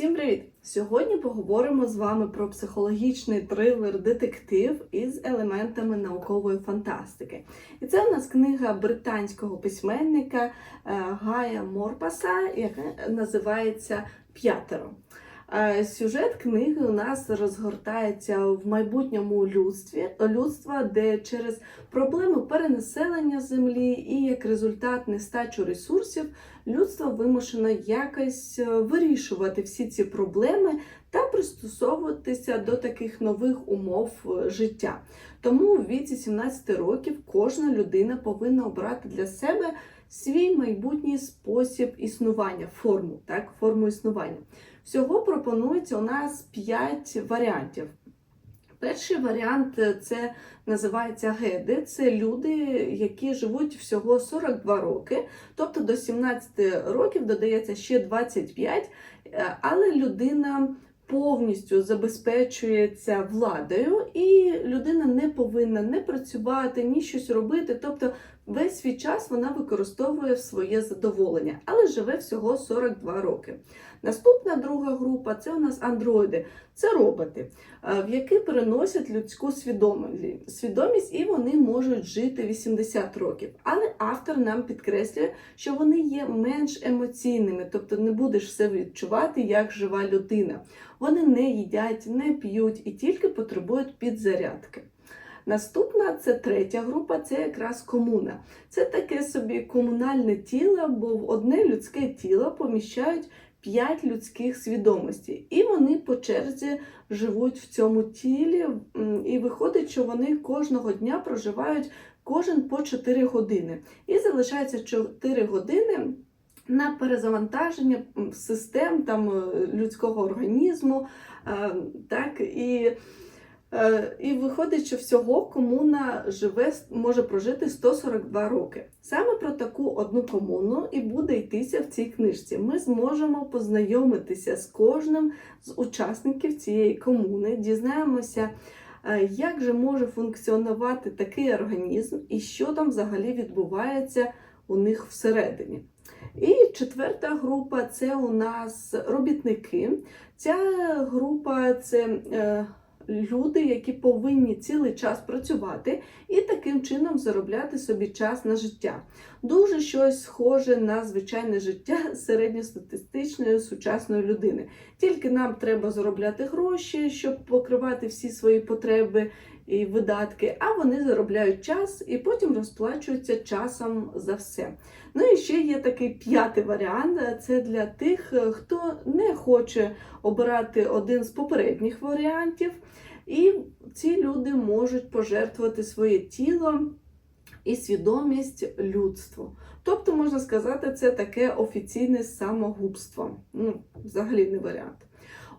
Всім привіт! Сьогодні поговоримо з вами про психологічний трилер детектив із елементами наукової фантастики. І це у нас книга британського письменника е, Гая Морпаса, яка називається П'ятеро. Сюжет книги у нас розгортається в майбутньому людстві, людства, де через проблеми перенаселення землі і як результат нестачу ресурсів людство вимушено якось е, вирішувати всі ці проблеми та пристосовуватися до таких нових умов е, життя. Тому в віці 17 років кожна людина повинна обрати для себе свій майбутній спосіб існування, форму, так, форму існування. Всього пропонується у нас 5 варіантів. Перший варіант е, це називається геди. Це люди, які живуть всього 42 роки, тобто до 17 років додається ще 25, е, але людина повністю забезпечується владою, і людина не повинна не працювати, ні щось робити. Тобто весь свій час вона використовує в своє задоволення, але живе всього 42 роки. Наступна друга група це у нас андроїди, це роботи, е, в які переносять людську свідомість, і вони можуть жити 80 років. Але автор нам підкреслює, що вони є менш емоційними, тобто не будеш все відчувати як жива людина. Вони не їдять, не п'ють і тільки потребують підзарядки. Наступна це третя група, це якраз комуна. Це таке собі комунальне тіло, бо в одне людське тіло поміщають 5 людських свідомостей. І вони по черзі живуть в цьому тілі, і виходить, що вони кожного дня проживають кожен по 4 години. І залишається 4 години. На перезавантаження систем там, е, людського організму, е, так, і і виходить, що всього комуна живе, може прожити 142 роки. Саме про таку одну комуну і буде йтися в цій книжці. Ми зможемо познайомитися з кожним з учасників цієї комуни, дізнаємося, е, як же може функціонувати такий організм і що там взагалі відбувається у них всередині. І четверта група це у нас робітники. Ця група це е, люди, які повинні цілий час працювати і таким чином заробляти собі час на життя. Дуже щось схоже на звичайне життя середньостатистичної сучасної людини. Тільки нам треба заробляти гроші, щоб покривати всі свої потреби і видатки, а вони заробляють час і потім розплачуються часом за все. Ну і ще є такий п'ятий варіант це для тих, хто не хоче обирати один з попередніх варіантів. І ці люди можуть пожертвувати своє тіло і свідомість людству. Тобто, можна сказати, це таке офіційне самогубство. Ну, взагалі не варіант.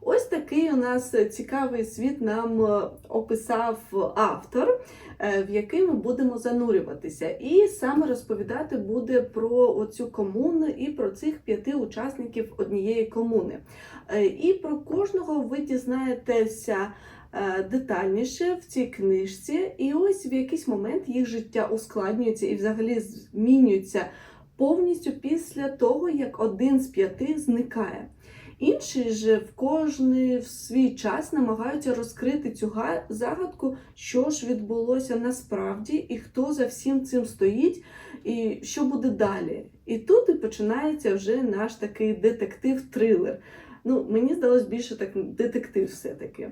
Ось такий у нас цікавий світ нам е, описав автор, е, в який ми будемо занурюватися. І саме розповідати буде про оцю комуну і про цих п'яти учасників однієї комуни. Е, і про кожного ви дізнаєтеся. Детальніше в цій книжці, і ось в якийсь момент їх життя ускладнюється і взагалі змінюється повністю після того, як один з п'яти зникає. Інші ж в кожний в свій час намагаються розкрити цю загадку, що ж відбулося насправді, і хто за всім цим стоїть, і що буде далі. І тут і починається вже наш такий детектив-трилер. Ну, Мені здалось більше так детектив все-таки.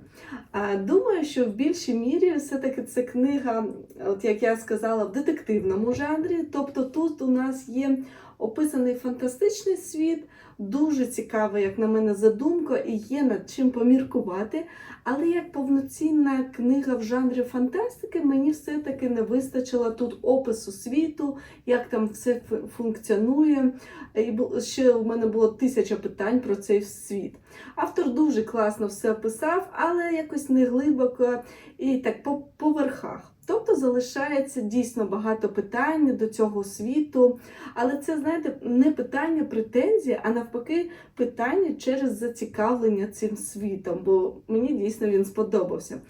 А Думаю, що в більшій мірі все-таки це книга, от як я сказала, в детективному жанрі. Тобто тут у нас є описаний фантастичний світ, дуже цікава, як на мене, задумка, і є над чим поміркувати. Але як повноцінна книга в жанрі фантастики, мені все-таки не вистачило тут опису світу, як там все функціонує. І ще у мене було тисяча питань про цей світ. Автор дуже класно все описав, але якось не глибоко і так по, по верхах. Тобто залишається дійсно багато питань до цього світу, але це, знаєте, не питання претензії, а навпаки, питання через зацікавлення цим світом, бо мені дійсно він сподобався.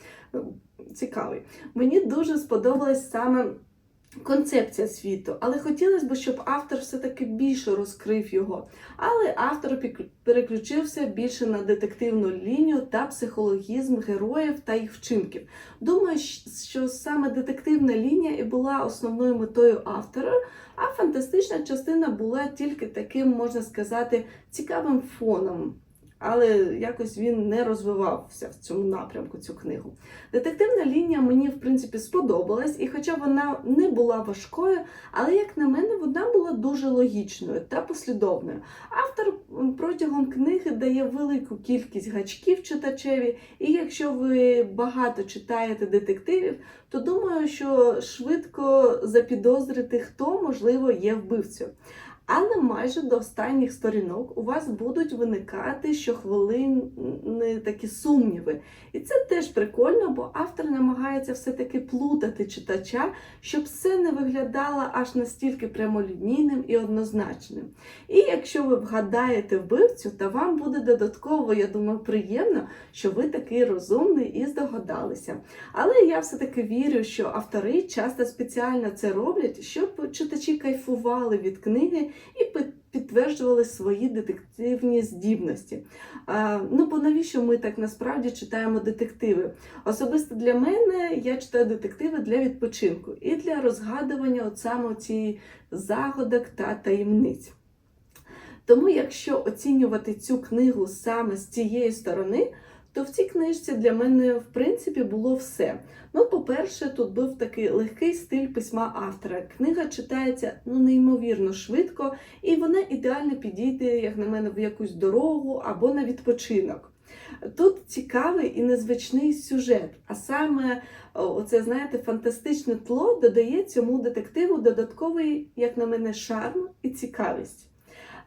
Цікавий. Мені дуже сподобалась саме концепція світу, але хотілося б, щоб автор все-таки більше розкрив його. Але автор переключився більше на детективну лінію та психологізм героїв та їх вчинків. Думаю, що саме детективна лінія і була основною метою автора, а фантастична частина була тільки таким, можна сказати, цікавим фоном. Але якось він не розвивався в цьому напрямку цю книгу. Детективна лінія мені в принципі сподобалась, і хоча вона не була важкою, але як на мене, вона була дуже логічною та послідовною. Автор протягом книги дає велику кількість гачків читачеві, і якщо ви багато читаєте детективів, то думаю, що швидко запідозрити, хто можливо є вбивцею. Але майже до останніх сторінок у вас будуть виникати щохвилинні такі сумніви. І це теж прикольно, бо автор намагається все-таки плутати читача, щоб все не виглядало аж настільки прямолінійним і однозначним. І якщо ви вгадаєте вбивцю, то вам буде додатково, я думаю, приємно, що ви такий розумний і здогадалися. Але я все-таки вірю, що автори часто спеціально це роблять, щоб читачі кайфували від книги і підтверджували свої детективні здібності. А, ну бо навіщо ми так насправді читаємо детективи? Особисто для мене я читаю детективи для відпочинку і для розгадування от саме цієї загадок та таємниць. Тому, якщо оцінювати цю книгу саме з цієї сторони, то в цій книжці для мене в принципі було все. Ну, по-перше, тут був такий легкий стиль письма автора. Книга читається ну неймовірно швидко, і вона ідеально підійде, як на мене, в якусь дорогу або на відпочинок. Тут цікавий і незвичний сюжет, а саме оце, знаєте, фантастичне тло додає цьому детективу додатковий, як на мене, шарм і цікавість.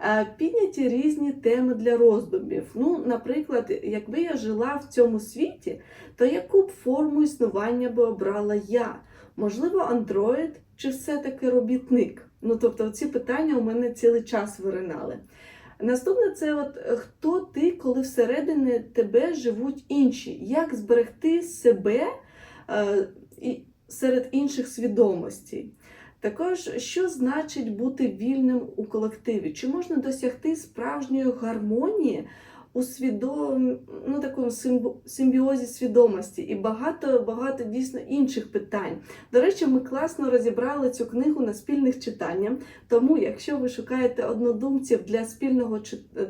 Е, Підняті різні теми для роздумів. Ну, наприклад, якби я жила в цьому світі, то яку б форму існування би обрала я? Можливо, андроїд чи все-таки робітник? Ну, тобто, ці питання у мене цілий час виринали. Наступне це от хто ти, коли всередині тебе живуть інші? Як зберегти себе е, серед інших свідомостей? Також, що значить бути вільним у колективі? Чи можна досягти справжньої гармонії у свідом... ну, такому симбіозі свідомості і багато багато дійсно інших питань? До речі, ми класно розібрали цю книгу на спільних читаннях. Тому, якщо ви шукаєте однодумців для спільного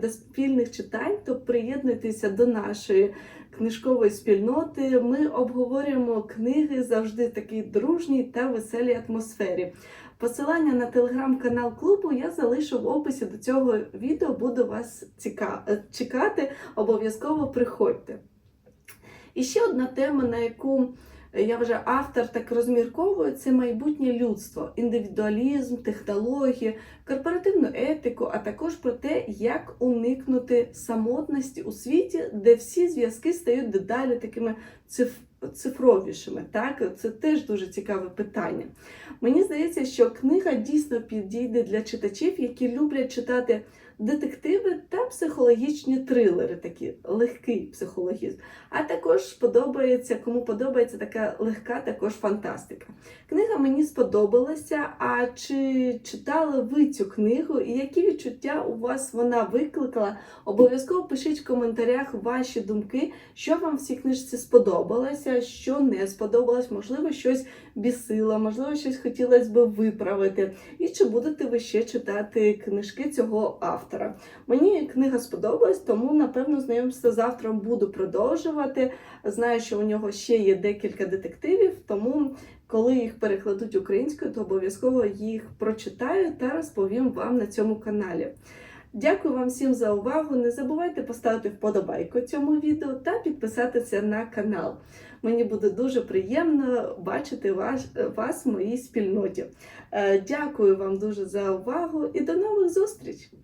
для спільних читань, то приєднуйтеся до нашої книжкової спільноти. Ми обговорюємо книги завжди в такій дружній та веселій атмосфері. Посилання на телеграм-канал клубу я залишу в описі до цього відео. Буду вас е, чекати. Обов'язково приходьте. І ще одна тема, на яку я вважаю, автор так розмірковує, це майбутнє людство, індивідуалізм, технології, корпоративну етику, а також про те, як уникнути самотності у світі, де всі зв'язки стають дедалі такими циф... цифровішими. Так? Це теж дуже цікаве питання. Мені здається, що книга дійсно підійде для читачів, які люблять читати детективи та психологічні трилери, такі легкий психологізм. А також подобається, кому подобається така легка також фантастика. Книга мені сподобалася. А чи читали ви цю книгу і які відчуття у вас вона викликала? Обов'язково пишіть в коментарях ваші думки, що вам в цій книжці сподобалося, що не сподобалось, можливо, щось бісило, можливо, щось хотілося б виправити. І чи будете ви ще читати книжки цього автора? Мені книга сподобалась, тому напевно знайомство з автором буду продовжувати. Знаю, що у нього ще є декілька детективів, тому коли їх перекладуть українською, то обов'язково їх прочитаю та розповім вам на цьому каналі. Дякую вам всім за увагу. Не забувайте поставити вподобайку цьому відео та підписатися на канал. Мені буде дуже приємно бачити вас, вас в моїй спільноті. Е, Дякую вам дуже за увагу і до нових зустрічей!